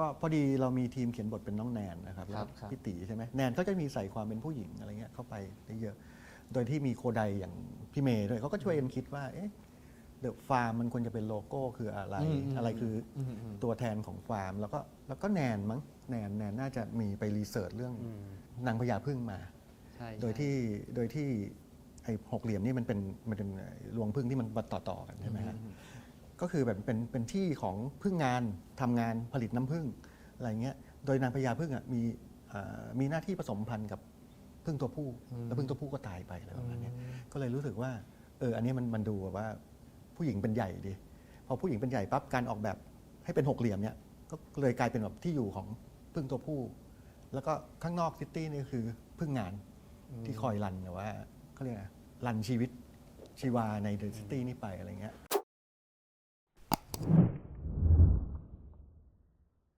ก็พอดีเรามีทีมเขียนบทเป็นน้องแนนนะครับครับแล้วครับ พี่ตีใช่ไหมแนนก็จะมีใส่ความเป็นผู้หญิงอะไรเงี้ยเข้าไปได้เยอะ โดยที่มีโคไดอย่างพี่เมย์ด้วยเขาก็ช่วยกันคิดว่าเอ๊ะเดอะฟาร์มมันควรจะเป็นโลโก้คืออะไร อืมอืมอะไรคืออมอืม ตัวแทนของฟาร์ม แล้วก็แล้วก็แนนมั้งแนนแนนน่าจะมีไปรีเสิร์ชเรื่องอืมนางพญาพึ่งมา ใช่โดยที่โดยที่ไอ้หกเหลี่ยมนี่มันเป็นมันเป็นรวงพึ่งที่มันต่อต่อๆกันใช่ไหมฮะ ก็คือแบบเป็นเป็นที่ของพึ่งงานทำงานผลิตน้ำพึ่งอะไรเงี้ยโดยนางพญาพึ่งอะมีอ่ามีหน้าที่ผสมพันธุ์กับพึ่งตัวผู้แล้วพึ่งตัวผู้ก็ตายไปอะไรประมาณเนี้ยก็เลยรู้สึกว่าเอออันนี้มันมันดูแบบว่าผู้หญิงเป็นใหญ่ดีพอผู้หญิงเป็นใหญ่ปั๊บการออกแบบให้เป็นหกเหลี่ยมเนี่ยก็เลยกลายเป็นแบบที่อยู่ของพึ่งตัวผู้ แล้วก็ข้างนอกซิตี้นี่คือพึ่งงานที่คอยรันแต่ว่าเขาเรียกอะไรรันชีวิตชีวาในเดอะซิตี้นี่ไปอะไรเงี้ย